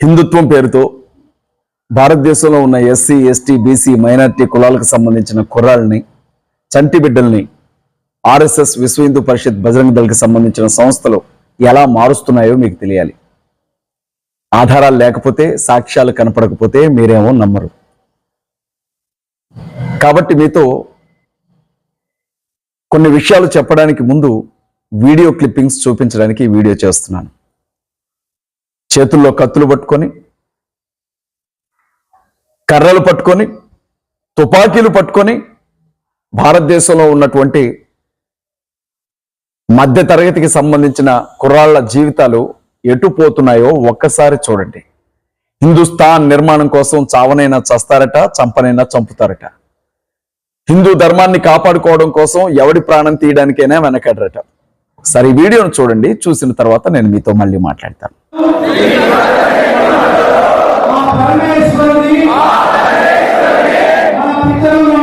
హిందుత్వం పేరుతో భారతదేశంలో ఉన్న ఎస్సీ ఎస్టీ బీసీ మైనారిటీ కులాలకు సంబంధించిన కుర్రాళ్ళని చంటి బిడ్డల్ని ఆర్ఎస్ఎస్ విశ్వ హిందూ పరిషత్ బజరంగ దళకి సంబంధించిన సంస్థలు ఎలా మారుస్తున్నాయో మీకు తెలియాలి. ఆధారాలు లేకపోతే సాక్ష్యాలు కనపడకపోతే మీరేమో నమ్మరు. కాబట్టి మీతో కొన్ని విషయాలు చెప్పడానికి ముందు వీడియో క్లిప్పింగ్స్ చూపించడానికి వీడియో చేస్తున్నాను. చేతుల్లో కత్తులు పట్టుకొని కర్రలు పట్టుకొని తుపాకీలు పట్టుకొని భారతదేశంలో ఉన్నటువంటి మధ్య తరగతికి సంబంధించిన కుర్రాళ్ళ జీవితాలు ఎటు పోతున్నాయో ఒక్కసారి చూడండి. హిందుస్థాన్ నిర్మాణం కోసం చావనైనా చస్తారట చంపనైనా చంపుతారట. హిందూ ధర్మాన్ని కాపాడుకోవడం కోసం ఎవడి ప్రాణం తీయడానికైనా వెనకడరట. సరే వీడియోను చూడండి చూసిన తర్వాత నేను మీతో మళ్ళీ మాట్లాడతాను. మా పరమేశ్వరుని మన పితరులను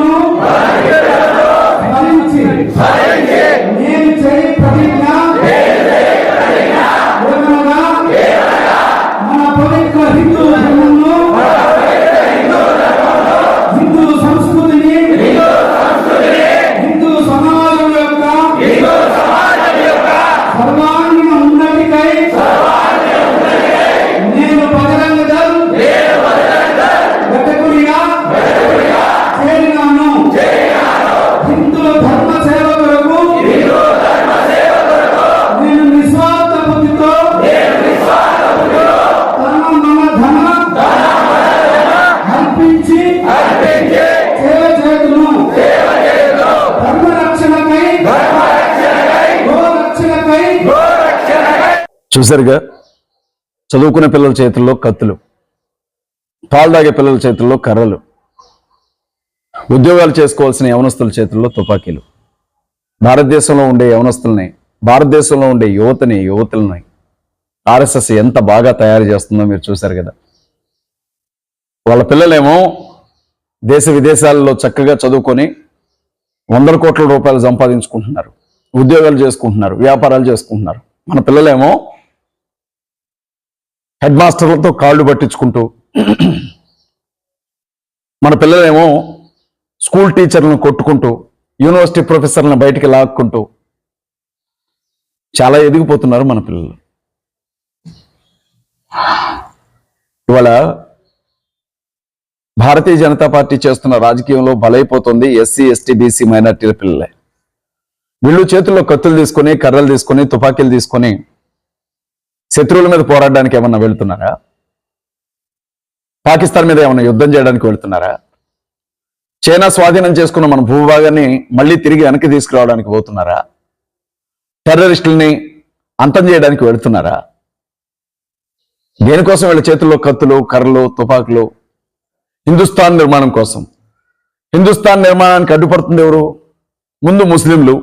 చూసారుగా చదువుకునే పిల్లల చేతుల్లో కత్తులు. పాలు తాగే పిల్లల చేతుల్లో కర్రలు. ఉద్యోగాలు చేసుకోవాల్సిన యవనస్తుల చేతుల్లో తుపాకీలు. భారతదేశంలో ఉండే యవనస్తుల్ని భారతదేశంలో ఉండే యువతని యువతులని ఆర్ఎస్ఎస్ ఎంత బాగా తయారు చేస్తుందో మీరు చూశారు కదా. వాళ్ళ పిల్లలేమో దేశ విదేశాలలో చక్కగా చదువుకొని వందల కోట్ల రూపాయలు సంపాదించుకుంటున్నారు. ఉద్యోగాలు చేసుకుంటున్నారు వ్యాపారాలు చేసుకుంటున్నారు. మన పిల్లలేమో హెడ్ మాస్టర్లతో కాళ్ళు పట్టించుకుంటూ మన పిల్లలేమో స్కూల్ టీచర్లను కొట్టుకుంటూ యూనివర్సిటీ ప్రొఫెసర్లను బయటికి లాక్కుంటూ చాలా ఎదిగిపోతున్నారు మన పిల్లలు. ఇవాళ భారతీయ జనతా పార్టీ చేస్తున్న రాజకీయంలో బలైపోతుంది ఎస్సీ ఎస్టీ బీసీ మైనార్టీల పిల్లలే. వీళ్ళు చేతుల్లో కత్తులు తీసుకొని కర్రలు తీసుకొని తుపాకీలు తీసుకొని శత్రువుల మీద పోరాడడానికి ఏమన్నా వెళ్తున్నారా? పాకిస్తాన్ మీద ఏమన్నా యుద్ధం చేయడానికి వెళ్తున్నారా? చైనా స్వాధీనం చేసుకున్న మన భూభాగాన్ని మళ్ళీ తిరిగి వెనక్కి తీసుకురావడానికి పోతున్నారా? టెర్రరిస్టుల్ని అంతం చేయడానికి వెళుతున్నారా? దేనికోసం వీళ్ళ చేతుల్లో కత్తులు కర్రలు తుపాకులు? హిందుస్థాన్ నిర్మాణం కోసం. హిందుస్థాన్ నిర్మాణానికి అడ్డుపడుతుంది ఎవరు? ముందు ముస్లింలు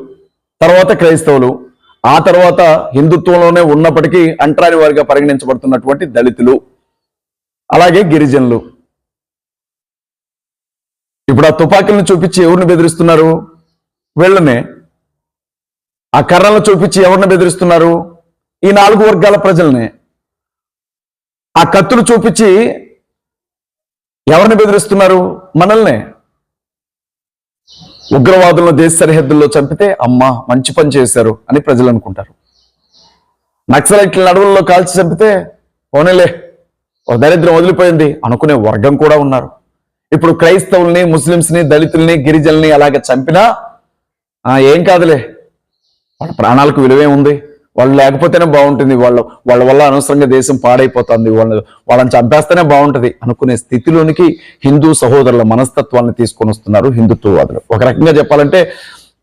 తర్వాత క్రైస్తవులు ఆ తర్వాత హిందుత్వంలోనే ఉన్నప్పటికీ అంటరాని వారిగా పరిగణించబడుతున్నటువంటి దళితులు అలాగే గిరిజనులు. ఇప్పుడు ఆ తుపాకీలను చూపించి ఎవరిని బెదిరిస్తున్నారు? వీళ్ళనే. ఆ కర్రలను చూపించి ఎవరిని బెదిరిస్తున్నారు? ఈ నాలుగు వర్గాల ప్రజల్నే. ఆ కత్తులు చూపించి ఎవరిని బెదిరిస్తున్నారు? మనల్నే. ఉగ్రవాదులను దేశ సరిహద్దుల్లో చంపితే అమ్మ మంచి పని చేశారు అని ప్రజలు అనుకుంటారు. నక్సలైట్ల అడవుల్లో కాల్చి చంపితే పోనేలే ఓ దరిద్రం వదిలిపోయింది అనుకునే వర్గం కూడా ఉన్నారు. ఇప్పుడు క్రైస్తవుల్ని ముస్లింస్ని దళితుల్ని గిరిజనుల్ని అలాగే చంపినా ఆ, ఏం కాదులే వాళ్ళ ప్రాణాలకు విలువే ఉంది. వాళ్ళు లేకపోతేనే బాగుంటుంది. వాళ్ళ వాళ్ళ వల్ల అనవసరంగా దేశం పాడైపోతుంది. వాళ్ళు వాళ్ళని చంపేస్తేనే బాగుంటుంది అనుకునే స్థితిలోనికి హిందూ సహోదరుల మనస్తత్వాన్ని తీసుకొని వస్తున్నారు హిందుత్వవాదులు. ఒక రకంగా చెప్పాలంటే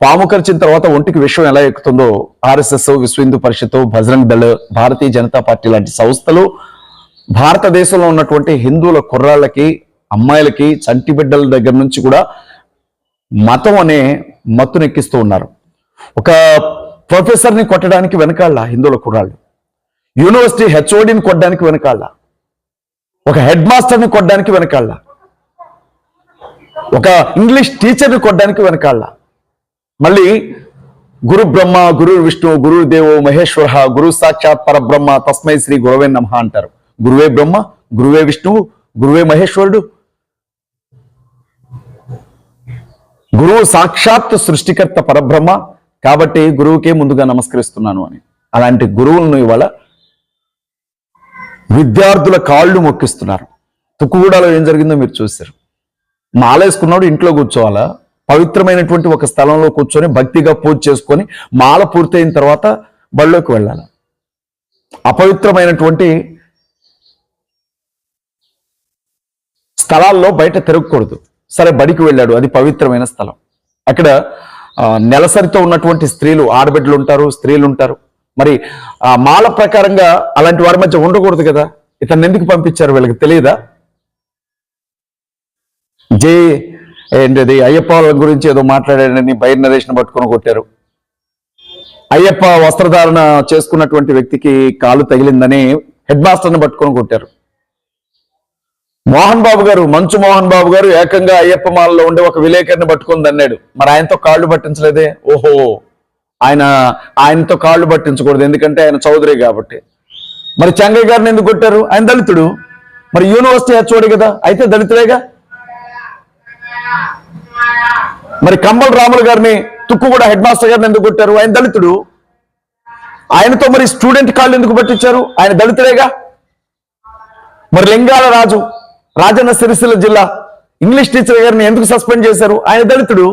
పాము కరిచిన తర్వాత ఒంటికి విషయం ఎలా ఎక్కుతుందో ఆర్ఎస్ఎస్ విశ్వ హిందూ పరిషత్ బజరంగ్ దళ్ భారతీయ జనతా పార్టీ లాంటి సంస్థలు భారతదేశంలో ఉన్నటువంటి హిందువుల కుర్రాళ్ళకి అమ్మాయిలకి చంటి బిడ్డల దగ్గర నుంచి కూడా మతం అనే మత్తునెక్కిస్తూ ఉన్నారు. ఒక ప్రొఫెసర్ని కొట్టడానికి వెనకాళ్ళ హిందువుల కుర్రాళ్ళు. యూనివర్సిటీ హెచ్ఓడిని కొట్టడానికి వెనకాళ్ళ ఒక హెడ్ మాస్టర్ని కొట్టడానికి వెనకాళ్ళ ఒక ఇంగ్లీష్ టీచర్ని కొట్టడానికి వెనకాళ్ళ మళ్ళీ గురు బ్రహ్మ గురు విష్ణు గురు దేవో మహేశ్వర గురు సాక్షాత్ పరబ్రహ్మ తస్మై శ్రీ గురువే నమ అంటారు. గురువే బ్రహ్మ గురువే విష్ణువు గురువే మహేశ్వరుడు. గురువు సాక్షాత్ సృష్టికర్త పరబ్రహ్మ కాబట్టి గురువుకే ముందుగా నమస్కరిస్తున్నాను అని. అలాంటి గురువులను ఇవాళ విద్యార్థుల కాళ్ళు మొక్కిస్తున్నారు. తుక్కుగూడలో ఏం జరిగిందో మీరు చూశారు. మాలేసుకున్నాడు ఇంట్లో కూర్చోవాలా? పవిత్రమైనటువంటి ఒక స్థలంలో కూర్చొని భక్తిగా పూజ చేసుకొని మాల పూర్తయిన తర్వాత బళ్ళోకి వెళ్ళాలి? అపవిత్రమైనటువంటి స్థలాల్లో బయట తిరగకూడదు. సరే బడికి వెళ్ళాడు. అది పవిత్రమైన స్థలం. అక్కడ నెలసరితో ఉన్నటువంటి స్త్రీలు ఆడబిడ్డలు ఉంటారు స్త్రీలు ఉంటారు మరి ఆ మాల ప్రకారంగా అలాంటి వారి మధ్య ఉండకూడదు కదా? ఇతన్ని ఎందుకు పంపించారు వీళ్ళకి తెలియదా? జే ఏంటిది? అయ్యప్ప వాళ్ళ గురించి ఏదో మాట్లాడాడని బైర్ నరేష్ను పట్టుకొని కొట్టారు. అయ్యప్ప వస్త్రధారణ చేసుకున్నటువంటి వ్యక్తికి కాలు తగిలిందని హెడ్ మాస్టర్ని పట్టుకొని కొట్టారు. మోహన్ బాబు గారు మంచు మోహన్ బాబు గారు ఏకంగా అయ్యప్ప మాలలో ఉండే ఒక విలేకరిని పట్టుకుంది అన్నాడు మరి ఆయనతో కాళ్ళు పట్టించలేదే? ఓహో. ఆయన ఆయనతో కాళ్ళు పట్టించకూడదు ఎందుకంటే ఆయన చౌదరి కాబట్టి. మరి చెంగయ్య గారిని ఎందుకు కొట్టారు? ఆయన దళితుడు. మరి యూనివర్సిటీ హెచ్ఓడి కదా అయితే దళితుడేగా? మరి కంబల్ రాములు గారిని తుక్కు కూడా హెడ్ మాస్టర్ గారిని ఎందుకు కొట్టారు? ఆయన దళితుడు. ఆయనతో మరి స్టూడెంట్ కాళ్ళు ఎందుకు పట్టించారు? ఆయన దళితుడేగా? మరి లింగాల రాజు రాజన్న సిరిసిల్ల జిల్లా ఇంగ్లీష్ టీచర్ గారిని ఎందుకు సస్పెండ్ చేశారు? ఆయన దళితుడు.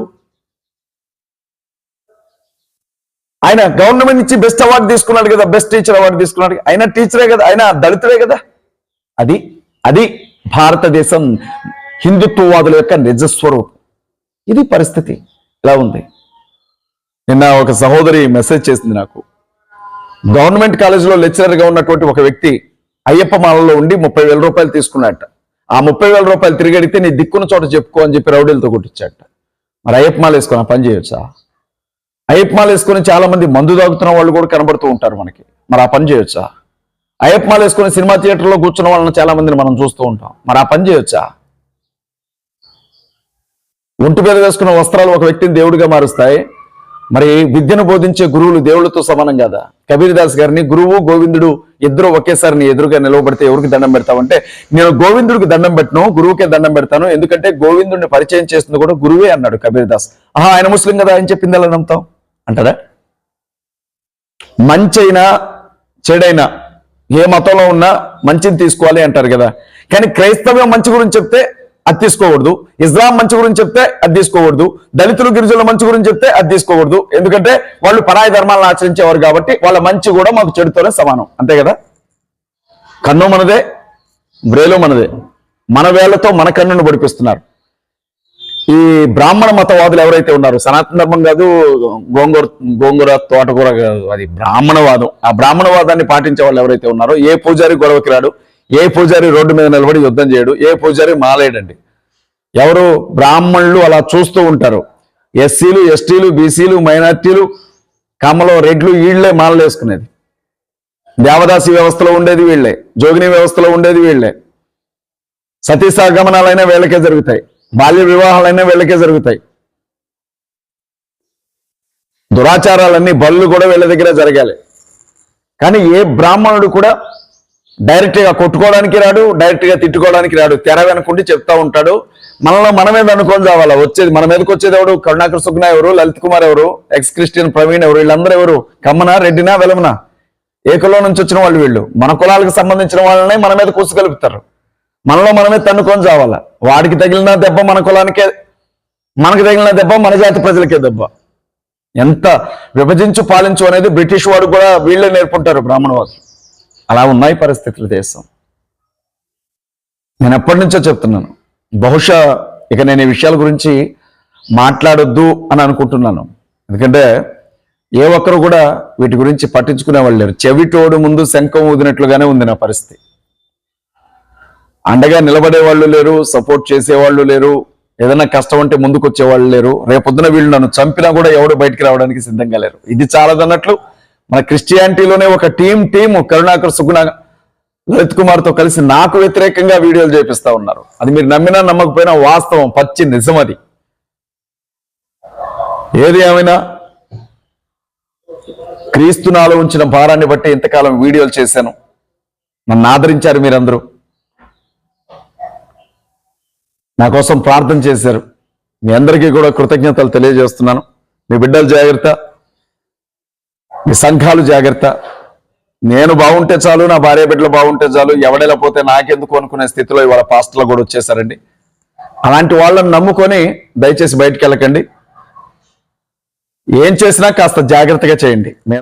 ఆయన గవర్నమెంట్ నుంచి బెస్ట్ అవార్డు తీసుకున్నాడు కదా బెస్ట్ టీచర్ అవార్డు తీసుకున్నాడు. ఆయన టీచరే కదా ఆయన దళితుడే కదా. అది అది భారతదేశం హిందుత్వవాదుల యొక్క నిజస్వరూపం. ఇది పరిస్థితి. ఇలా ఉంది? నిన్న ఒక సహోదరి మెసేజ్ చేసింది నాకు. గవర్నమెంట్ కాలేజీలో లెక్చరర్గా ఉన్నటువంటి ఒక వ్యక్తి అయ్యప్ప మాలలో ఉండి ముప్పై వేల రూపాయలు తీసుకున్నట్ట ఆ ముప్పై వేల రూపాయలు తిరిగి అడిగితే నీ దిక్కున్న చోట చెప్పుకో అని చెప్పి రౌడీలతో కొట్టించాట మరి అయ్యప్పమాలు వేసుకొని ఆ పని చేయొచ్చా? అయ్యప్పమాలు వేసుకొని చాలా మంది మందు తాగుతున్న వాళ్ళు కూడా కనబడుతూ ఉంటారు మనకి. మరి ఆ పని చేయొచ్చా? అయ్యప్పమాలు వేసుకొని సినిమా థియేటర్లో కూర్చున్న వాళ్ళని చాలా మందిని మనం చూస్తూ ఉంటాం. మరి ఆ పని చేయొచ్చా? ఒంటి మీద వేసుకున్న వస్త్రాలు ఒక వ్యక్తిని దేవుడిగా మారుస్తాయి. మరి విద్యను బోధించే గురువులు దేవుళ్ళతో సమానం కదా? కబీర్దాస్ గారిని గురువు గోవిందుడు ఇద్దరు ఒకేసారి నీ ఎదురుగా నిలవబడితే ఎవరికి దండం పెడతావంటే నేను గోవిందుడికి దండం పెట్టను గురువుకే దండం పెడతాను ఎందుకంటే గోవిందుడిని పరిచయం చేస్తుంది కూడా గురువే అన్నాడు కబీర్దాస్. ఆహా ఆయన ముస్లిం కదా ఆయన చెప్పింది ఎలా నమ్ముతాం అంటారా? మంచైనా చెడైనా ఏ మతంలో ఉన్నా మంచిని తీసుకోవాలి అంటారు కదా. కానీ క్రైస్తవ్యం మంచి గురించి చెప్తే అది తీసుకోకూడదు. ఇస్లాం మంచి గురించి చెప్తే అది తీసుకోకూడదు. దళితులు గిరిజనుల మంచి గురించి చెప్తే అది తీసుకోకూడదు. ఎందుకంటే వాళ్ళు పరాయి ధర్మాలను ఆచరించేవారు కాబట్టి వాళ్ళ మంచి కూడా మాకు చెడుతోనే సమానం. అంతే కదా? కన్ను మనదే బ్రేలు మనదే. మన వేళ్ళతో మన కన్నును పొడిపిస్తున్నారు. ఈ బ్రాహ్మణ మతవాదులు ఎవరైతే ఉన్నారో సనాతన ధర్మం కాదు గోంగూర గోంగూర తోటకూర కాదు అది బ్రాహ్మణవాదం. ఆ బ్రాహ్మణవాదాన్ని పాటించే వాళ్ళు ఎవరైతే ఉన్నారో ఏ పూజారి గొడవకి రాడు ఏ పూజారి రోడ్డు మీద నిలబడి యుద్ధం చేయడు ఏ పూజారి మాలేడండి. ఎవరు బ్రాహ్మణులు అలా చూస్తూ ఉంటారు. ఎస్సీలు ఎస్టీలు బీసీలు మైనార్టీలు కమ్మలో రెడ్లు వీళ్ళే మాలలేసుకునేది దేవదాసి వ్యవస్థలో ఉండేది వీళ్ళే జోగిని వ్యవస్థలో ఉండేది వీళ్ళే. సతీసాగమనాలైనా వీళ్ళకే జరుగుతాయి బాల్య వివాహాలైనా వీళ్ళకే జరుగుతాయి. దురాచారాలన్నీ బళ్ళు కూడా వీళ్ళ దగ్గర జరగాలి. కానీ ఏ బ్రాహ్మణుడు కూడా డైరెక్ట్గా కొట్టుకోవడానికి రాడు డైరెక్ట్గా తిట్టుకోవడానికి రాడు. తెర వెనకుండి చెప్తా ఉంటాడు. మనలో మనమే అనుకొని రావాలా వచ్చేది మన మీదకి వచ్చేది ఎవరు? కరుణాకర్ సుగ్న ఎవరు? లలిత్ కుమార్ ఎవరు? ఎక్స్ క్రిస్టియన్ ప్రవీణ్ ఎవరు? వీళ్ళందరూ ఎవరు? కమ్మనా రెడ్డినా వెలమనా? ఏ కులం నుంచి వచ్చిన వాళ్ళు వీళ్ళు? మన కులాలకు సంబంధించిన వాళ్ళనే మన మీద కూసుకలుపుతారు. మనలో మనమే తన్నుకొని చావాలా? వాడికి తగిలిన దెబ్బ మన కులానికే మనకి తగిలిన దెబ్బ మన జాతి ప్రజలకే దెబ్బ. ఎంత విభజించు పాలించు అనేది బ్రిటిష్ వాడు కూడా వీళ్ళే నేర్పుంటారు బ్రాహ్మణవాదులు. అలా ఉన్నాయి పరిస్థితులు దేశం. నేను ఎప్పటి నుంచో చెప్తున్నాను. బహుశా ఇక నేను ఈ విషయాల గురించి మాట్లాడొద్దు అని అనుకుంటున్నాను. ఎందుకంటే ఏ ఒక్కరు కూడా వీటి గురించి పట్టించుకునే వాళ్ళు లేరు. చెవిటోడు ముందు శంఖం ఊదినట్లుగానే ఉంది నా పరిస్థితి. అండగా నిలబడే వాళ్ళు లేరు సపోర్ట్ చేసేవాళ్ళు లేరు ఏదైనా కష్టం అంటే ముందుకు వచ్చేవాళ్ళు లేరు. రేపొద్దున వీళ్ళు నన్ను చంపినా కూడా ఎవడు బయటికి రావడానికి సిద్ధంగా లేరు. ఇది చాలదన్నట్లు మన క్రిస్టియానిటీలోనే ఒక టీం టీం కరుణాకర్ సుగుణ లలిత్ కుమార్తో కలిసి నాకు వ్యతిరేకంగా వీడియోలు చేపిస్తా ఉన్నారు. అది మీరు నమ్మినా నమ్మకపోయినా వాస్తవం పచ్చి నిజం అది. ఏది ఏమైనా క్రీస్తు నాలో ఉంచిన భారాన్ని బట్టి ఇంతకాలం వీడియోలు చేశాను. నన్ను ఆదరించారు మీరందరూ. నా కోసం ప్రార్థన చేశారు. మీ అందరికీ కూడా కృతజ్ఞతలు తెలియజేస్తున్నాను. మీ బిడ్డలు జాగ్రత్త. మీ సంఘాలు జాగ్రత్త. నేను బాగుంటే చాలు నా భార్య బిడ్డలు బాగుంటే చాలు ఎవడేలా పోతే నాకెందుకు అనుకునే స్థితిలో ఇవాళ పాస్టర్లు కూడా వచ్చేసారండి. అలాంటి వాళ్ళని నమ్ముకొని దయచేసి బయటికి వెళ్ళకండి. ఏం చేసినా కాస్త జాగ్రత్తగా చేయండి.